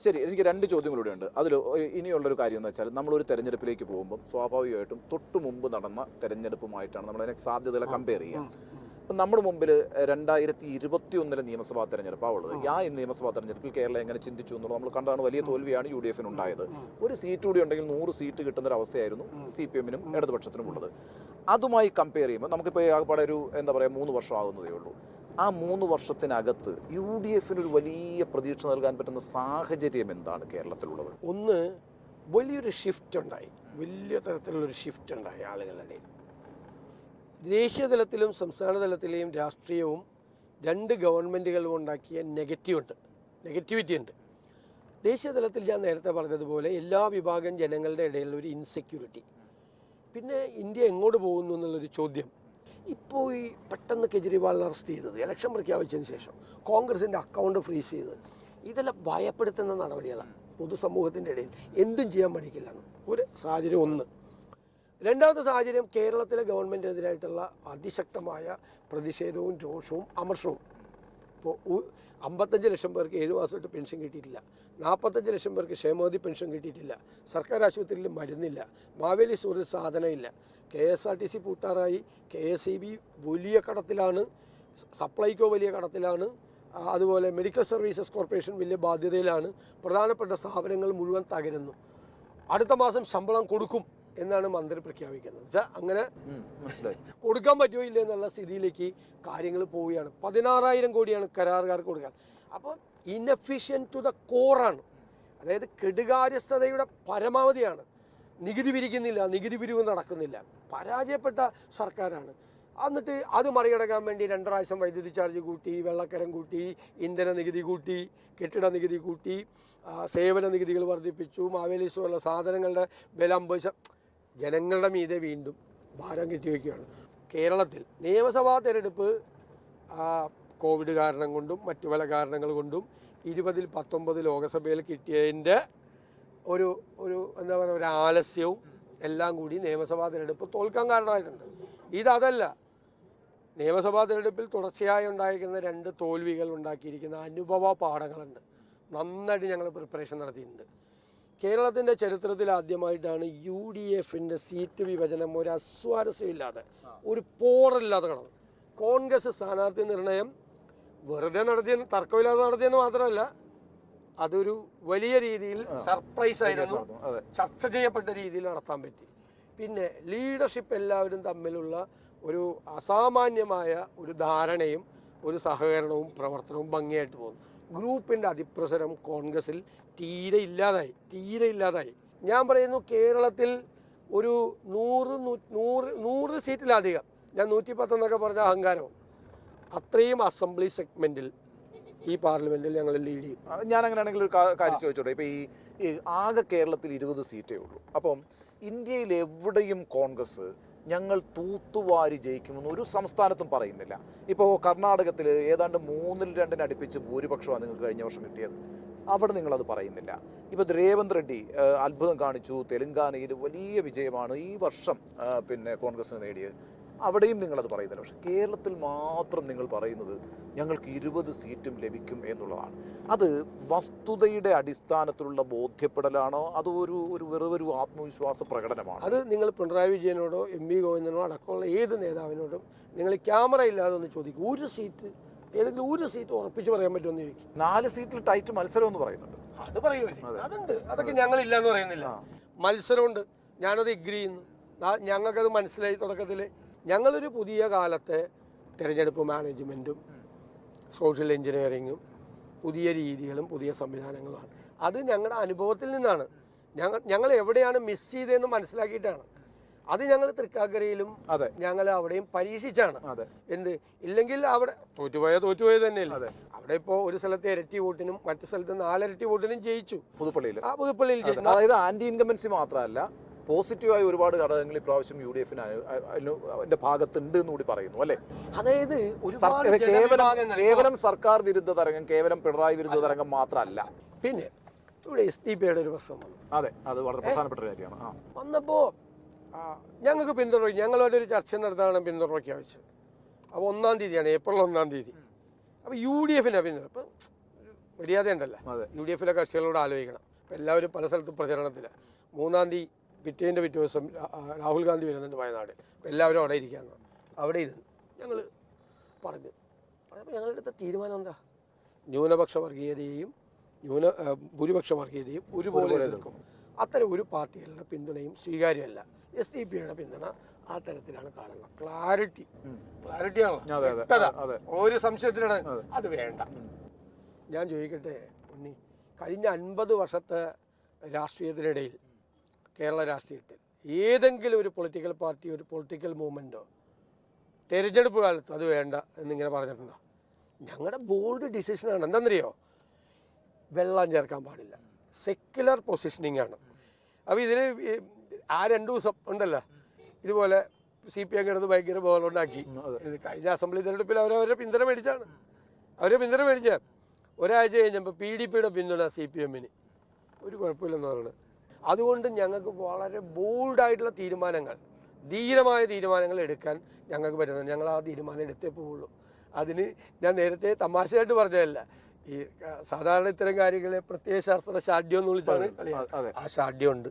ശരി എനിക്ക് രണ്ട് ചോദ്യങ്ങളൂടെ ഉണ്ട് അതിൽ ഇനിയുള്ളൊരു കാര്യം എന്ന് വെച്ചാൽ നമ്മളൊരു തെരഞ്ഞെടുപ്പിലേക്ക് പോകുമ്പോൾ സ്വാഭാവികമായിട്ടും തൊട്ട് മുമ്പ് നടന്ന തെരഞ്ഞെടുപ്പുമായിട്ടാണ് നമ്മൾ അതിനെ സാധ്യതകളെ കമ്പയർ ചെയ്യുക. അപ്പം നമ്മുടെ മുമ്പിൽ രണ്ടായിരത്തി ഇരുപത്തി ഒന്നിലെ നിയമസഭാ തെരഞ്ഞെടുപ്പാണ് ഉള്ളത്. ആ. ഈ നിയമസഭാ തെരഞ്ഞെടുപ്പിൽ കേരളം എങ്ങനെ ചിന്തിച്ചു എന്നുള്ളത് നമ്മൾ കണ്ടാണ് വലിയ തോൽവിയാണ് യു ഡി എഫിന് ഉണ്ടായത്. ഒരു സീറ്റ് കൂടി ഉണ്ടെങ്കിൽ നൂറ് സീറ്റ് കിട്ടുന്ന ഒരു അവസ്ഥയായിരുന്നു സി പി എമ്മിനും ഇടതുപക്ഷത്തിനും ഉള്ളത് അതുമായി കമ്പയർ ചെയ്യുമ്പോൾ നമുക്കിപ്പോൾ ആകപ്പാടെ ഒരു എന്താ പറയുക മൂന്ന് വർഷം ആകുന്നതേ ഉള്ളൂ. ആ മൂന്ന് വർഷത്തിനകത്ത് യു ഡി എഫിന് ഒരു വലിയ പ്രതീക്ഷ നൽകാൻ പറ്റുന്ന സാഹചര്യം എന്താണ് കേരളത്തിലുള്ളത്? ഒന്ന് വലിയൊരു ഷിഫ്റ്റ് ഉണ്ടായി. വലിയ തരത്തിലുള്ളൊരു ഷിഫ്റ്റ് ഉണ്ടായി ആളുകളുടെ ദേശീയ തലത്തിലും സംസ്ഥാന തലത്തിലെയും രാഷ്ട്രീയവും രണ്ട് ഗവൺമെന്റുകളും ഉണ്ടാക്കിയ നെഗറ്റീവ് ഉണ്ട് നെഗറ്റിവിറ്റി ഉണ്ട് ദേശീയ തലത്തിൽ ഞാൻ നേരത്തെ പറഞ്ഞതുപോലെ എല്ലാ വിഭാഗം ജനങ്ങളുടെ ഇടയിലുള്ള ഒരു ഇൻസെക്യൂരിറ്റി പിന്നെ ഇന്ത്യ എങ്ങോട്ട് പോകുന്നു എന്നുള്ളൊരു ചോദ്യം. ഇപ്പോൾ ഈ പെട്ടെന്ന് കെജ്രിവാളിനെ അറസ്റ്റ് ചെയ്തത് ഇലക്ഷൻ പ്രഖ്യാപിച്ചതിന് ശേഷം കോൺഗ്രസിന്റെ അക്കൗണ്ട് ഫ്രീസ് ചെയ്തത് ഇതെല്ലാം ഭയപ്പെടുത്തുന്ന നടപടികളാണ് പൊതുസമൂഹത്തിന്റെ ഇടയിൽ. എന്തും ചെയ്യാൻ പഠിക്കില്ല ഒരു സാഹചര്യം ഒന്ന്. രണ്ടാമത്തെ സാഹചര്യം കേരളത്തിലെ ഗവൺമെന്റിനെതിരായിട്ടുള്ള അതിശക്തമായ പ്രതിഷേധവും രോഷവും അമർഷവും. ഇപ്പോൾ അമ്പത്തഞ്ച് ലക്ഷം പേർക്ക് ഏഴ് മാസമായിട്ട് പെൻഷൻ കിട്ടിയിട്ടില്ല. നാൽപ്പത്തഞ്ച് ലക്ഷം പേർക്ക് ക്ഷേമോദി പെൻഷൻ കിട്ടിയിട്ടില്ല. സർക്കാർ ആശുപത്രിയിൽ മരുന്നില്ല. മാവേലി സ്റ്റോറിൽ സാധനമില്ല. K S R T C പൂട്ടാറായി. K S E B വലിയ കടത്തിലാണ്. സപ്ലൈകോ വലിയ കടത്തിലാണ്. അതുപോലെ മെഡിക്കൽ സർവീസസ് കോർപ്പറേഷൻ വലിയ ബാധ്യതയിലാണ്. പ്രധാനപ്പെട്ട സ്ഥാപനങ്ങൾ മുഴുവൻ തകരുന്നു. അടുത്ത മാസം ശമ്പളം കൊടുക്കും. എന്നാണ് മന്ത്രി പ്രഖ്യാപിക്കുന്നത്. വെച്ചാൽ അങ്ങനെ മനസ്സിലായി. കൊടുക്കാൻ പറ്റുമോ ഇല്ല എന്നുള്ള സ്ഥിതിയിലേക്ക് കാര്യങ്ങൾ പോവുകയാണ്. പതിനാറായിരം കോടിയാണ് കരാറുകാർക്ക് കൊടുക്കാൻ. അപ്പോൾ ഇൻഎഫിഷ്യൻ ടു ദ കോറാണ് അതായത് കെടുകാര്യസ്ഥതയുടെ പരമാവധിയാണ്. നികുതി പിരിക്കുന്നില്ല നികുതി പിരിവ് നടക്കുന്നില്ല. പരാജയപ്പെട്ട സർക്കാരാണ്. എന്നിട്ട് അത് മറികടക്കാൻ വേണ്ടി രണ്ട് പ്രാവശ്യം വൈദ്യുതി ചാർജ് കൂട്ടി വെള്ളക്കരം കൂട്ടി ഇന്ധന നികുതി കൂട്ടി കെട്ടിട നികുതി കൂട്ടി സേവന നികുതികൾ വർദ്ധിപ്പിച്ചു മാവേലീസ് പോലുള്ള സാധനങ്ങളുടെ വില അമ്പത് ജനങ്ങളുടെ മീതെ വീണ്ടും ഭാരം കെട്ടിവെക്കുകയാണ്. കേരളത്തിൽ നിയമസഭാ തിരഞ്ഞെടുപ്പ് കോവിഡ് കാരണം കൊണ്ടും മറ്റു പല കാരണങ്ങൾ കൊണ്ടും ഇരുപതിൽ പത്തൊമ്പത് ലോകസഭയിൽ കിട്ടിയതിന്റെ ഒരു ഒരു എന്താ പറയുക ഒരു ആലസ്യവും എല്ലാം കൂടി നിയമസഭാ തിരഞ്ഞെടുപ്പ് തോൽക്കാൻ കാരണമായിട്ടുണ്ട്. ഇതതല്ല. നിയമസഭാ തിരഞ്ഞെടുപ്പിൽ തുടർച്ചയായി ഉണ്ടായിരിക്കുന്ന രണ്ട് തോൽവികൾ ഉണ്ടാക്കിയിരിക്കുന്ന അനുഭവ പാഠങ്ങളുണ്ട്. നന്നായിട്ട് ഞങ്ങൾ പ്രിപ്പറേഷൻ നടത്തിയിട്ടുണ്ട്. കേരളത്തിന്റെ ചരിത്രത്തിൽ ആദ്യമായിട്ടാണ് യു ഡി എഫിന്റെ സീറ്റ് വിഭജനം ഒരു അസ്വാരസ്യമില്ലാതെ ഒരു പോറില്ലാതെ കടന്നു കോൺഗ്രസ് സ്ഥാനാർത്ഥി നിർണയം വെറുതെ നടത്തിയെന്ന് തർക്കമില്ലാതെ നടത്തിയെന്ന് മാത്രമല്ല അതൊരു വലിയ രീതിയിൽ സർപ്രൈസ് ആയിരുന്നു. ചർച്ച ചെയ്യപ്പെട്ട രീതിയിൽ നടത്താൻ പറ്റി. പിന്നെ ലീഡർഷിപ്പ് എല്ലാവരും തമ്മിലുള്ള ഒരു അസാമാന്യമായ ഒരു ധാരണയും ഒരു സഹകരണവും പ്രവർത്തനവും ഭംഗിയായിട്ട് പോകുന്നു. ഗ്രൂപ്പിന്റെ അതിപ്രസരം കോൺഗ്രസിൽ തീരെ ഇല്ലാതായി തീരെ ഇല്ലാതായി. ഞാൻ പറയുന്നു കേരളത്തിൽ ഒരു നൂറ് നൂറ് നൂറ് സീറ്റിലധികം ഞാൻ നൂറ്റി പത്തെന്നൊക്കെ പറഞ്ഞ അഹങ്കാരവും അത്രയും അസംബ്ലി സെഗ്മെന്റിൽ ഈ പാർലമെന്റിൽ ഞങ്ങൾ ലീഡ് ചെയ്യും. ഞാൻ അങ്ങനെയാണെങ്കിൽ ഒരു കാര്യം ചോദിച്ചോട്ടെ ഇപ്പൊ ഈ ആകെ കേരളത്തിൽ ഇരുപത് സീറ്റേ ഉള്ളൂ. അപ്പം ഇന്ത്യയിൽ എവിടെയും കോൺഗ്രസ് ഞങ്ങൾ തൂത്തുവാരി ജയിക്കുമെന്ന് ഒരു സംസ്ഥാനത്തും പറയുന്നില്ല. ഇപ്പോൾ കർണാടകത്തിൽ ഏതാണ്ട് മൂന്നിൽ രണ്ടിന് അടുപ്പിച്ച് ഭൂരിപക്ഷമാണ് നിങ്ങൾക്ക് കഴിഞ്ഞ വർഷം കിട്ടിയത്. അവിടെ നിങ്ങളത് പറയുന്നില്ല. ഇപ്പോൾ രേവന്ത് റെഡ്ഡി അത്ഭുതം കാണിച്ചു. തെലങ്കാനയിൽ വലിയ വിജയമാണ് ഈ വർഷം പിന്നെ കോൺഗ്രസിന് നേടിയത്. അവിടെയും നിങ്ങളത് പറയുന്നില്ല. പക്ഷെ കേരളത്തിൽ മാത്രം നിങ്ങൾ പറയുന്നത് ഞങ്ങൾക്ക് ഇരുപത് സീറ്റും ലഭിക്കും എന്നുള്ളതാണ്. അത് വസ്തുതയുടെ അടിസ്ഥാനത്തിലുള്ള ബോധ്യപ്പെടലാണോ? അതോ ഒരു ഒരു വെറുതൊരു ഒരു ആത്മവിശ്വാസ പ്രകടനമാണ്? അത് നിങ്ങൾ പിണറായി വിജയനോടോ എം വി ഗോവിന്ദനോ അടക്കമുള്ള ഏത് നേതാവിനോടും നിങ്ങൾ ക്യാമറ ഇല്ലാതെ ഒന്ന് ചോദിക്കും. ഒരു സീറ്റ് ഏതെങ്കിലും ഒരു സീറ്റ് ഉറപ്പിച്ച് പറയാൻ പറ്റുമെന്ന് ചോദിക്കും. നാല് സീറ്റിൽ ടൈറ്റ് മത്സരം എന്ന് പറയുന്നുണ്ട്. അത് പറയുമല്ലേ അതുണ്ട്. അതൊക്കെ ഞങ്ങളില്ല എന്ന് പറയുന്നില്ല മത്സരമുണ്ട്. ഞാനത് എഗ്രി ചെയ്യുന്നു. ഞങ്ങൾക്കത് മനസ്സിലായി തുടക്കത്തിൽ ഞങ്ങളൊരു പുതിയ കാലത്തെ തിരഞ്ഞെടുപ്പ് മാനേജ്മെന്റും സോഷ്യൽ എഞ്ചിനീയറിങ്ങും പുതിയ രീതികളും പുതിയ സംവിധാനങ്ങളുമാണ് അത് ഞങ്ങളുടെ അനുഭവത്തിൽ നിന്നാണ്. ഞങ്ങൾ ഞങ്ങൾ എവിടെയാണ് മിസ് ചെയ്തതെന്ന് മനസ്സിലാക്കിയിട്ടാണ്. അത് ഞങ്ങൾ തൃക്കാക്കരയിലും അതെ. ഞങ്ങൾ അവിടെയും പരീക്ഷിച്ചാണ്. അതെ. എന്ത്? ഇല്ലെങ്കിൽ അവിടെ തോറ്റുപോയ തോറ്റുപോയത് തന്നെയല്ലേ. അവിടെ ഇപ്പോൾ ഒരു സ്ഥലത്ത് ഇരട്ടി വോട്ടിനും മറ്റു സ്ഥലത്ത് നാലിരട്ടി വോട്ടിനും ജയിച്ചു. പുതുപ്പള്ളിയിൽ ആ പുതുപ്പള്ളിയിൽ ജയിച്ചു. അതായത് ആന്റി ഇൻകമൻസി മാത്രമല്ല പോസിറ്റീവായ ഒരുപാട് ഘടകങ്ങൾ ഇപ്രാവശ്യം യു ഡി എഫിന് അതിന്റെ ഭാഗത്തുണ്ട് എന്ന് കൂടി പറയുന്നു അല്ലേ? അതായത് കേവലം കേവലം സർക്കാർ വിരുദ്ധ തരംഗം കേവലം പിണറായി വിരുദ്ധ തരംഗം മാത്രമല്ല. പിന്നെ ഇവിടെ എസ് ഡി പിയുടെ ഒരു പ്രശ്നം വന്നു. അതെ അത് വളരെ പ്രധാനപ്പെട്ട കാര്യമാണ്. വന്നപ്പോൾ ഞങ്ങൾക്ക് പിന്തുണ ഞങ്ങളോട് ഒരു ചർച്ച നടത്താനാണ് പിന്തുണ ആവശ്യം. അപ്പോൾ ഒന്നാം തീയതിയാണ് ഏപ്രിൽ ഒന്നാം തീയതി. അപ്പോൾ യു ഡി എഫിനാണ് പിന്തുണ. മര്യാദ ഉണ്ടല്ലോ യു ഡി എഫിലെ കക്ഷികളോട് ആലോചിക്കണം. എല്ലാവരും പല സ്ഥലത്തും പ്രചരണത്തിലാണ് മൂന്നാം തീയതി പിറ്റേന്റെ പിറ്റേ ദിവസം രാഹുൽ ഗാന്ധി വരുന്നുണ്ട് വയനാട്. അപ്പോൾ എല്ലാവരും അവിടെ ഇരിക്കാന്ന് അവിടെ ഇരുന്ന് ഞങ്ങൾ പറഞ്ഞു. പറഞ്ഞപ്പോൾ ഞങ്ങളെടുത്ത തീരുമാനം എന്താ? ന്യൂനപക്ഷ വർഗീയതയെയും ന്യൂന ഭൂരിപക്ഷ വർഗീയതയും ഒരുപോലെ നിൽക്കും അത്തരം ഒരു പാർട്ടികളുടെ പിന്തുണയും സ്വീകാര്യമല്ല. എസ് ഡി പിയുടെ പിന്തുണ ആ തരത്തിലാണ് കാണുന്നത്. ക്ലാരിറ്റി. ക്ലാരിറ്റി ആണല്ലോ അതെ, ഒരു സംശയത്തിലാണ് അത്. വേണ്ട. ഞാൻ ചോദിക്കട്ടെ ഉണ്ണി. കഴിഞ്ഞ അൻപത് വർഷത്തെ രാഷ്ട്രീയത്തിനിടയിൽ കേരള രാഷ്ട്രീയത്തിൽ. ഏതെങ്കിലും ഒരു പൊളിറ്റിക്കൽ പാർട്ടി ഒരു പൊളിറ്റിക്കൽ മൂവ്മെന്റോ തിരഞ്ഞെടുപ്പ് കാലത്ത് അത് വേണ്ട എന്നിങ്ങനെ പറഞ്ഞിട്ടുണ്ടോ? ഞങ്ങളുടെ ബോൾഡ് ഡിസിഷനാണ് എന്താണെന്നറിയോ വെള്ളം ചേർക്കാൻ പാടില്ല. സെക്യുലർ പൊസിഷനിങ് ആണ്. അപ്പോൾ ഇതിൽ ആ രണ്ട് ദിവസം ഉണ്ടല്ലോ? ഇതുപോലെ സി പി എം കിടന്ന് ഭയങ്കര ബോളുണ്ടാക്കി ഇത് കഴിഞ്ഞ അസംബ്ലി തിരഞ്ഞെടുപ്പിൽ അവരവരുടെ പിന്തുണ മേടിച്ചാണ്. അവരെ പിന്തുണ മേടിച്ച. ഒരാഴ്ച കഴിഞ്ഞപ്പോൾ പി ഡി പിയുടെ പിന്തുണ സി പി എമ്മിന് ഒരു കുഴപ്പമില്ലെന്ന് പറയുന്നത് അതുകൊണ്ട് ഞങ്ങൾക്ക് വളരെ ബോൾഡായിട്ടുള്ള തീരുമാനങ്ങൾ ധീരമായ തീരുമാനങ്ങൾ എടുക്കാൻ ഞങ്ങൾക്ക് പറ്റുന്നത് ഞങ്ങൾ ആ തീരുമാനം എടുത്തേ പോവുള്ളൂ. അതിന് ഞാൻ നേരത്തെ തമാശയായിട്ട് പറഞ്ഞതല്ല. ഈ സാധാരണ ഇത്തരം കാര്യങ്ങളെ പ്രത്യയശാസ്ത്ര ഷാഠ്യം എന്ന് വിളിച്ചാണ് ആ ആ ഷാഠ്യമുണ്ട്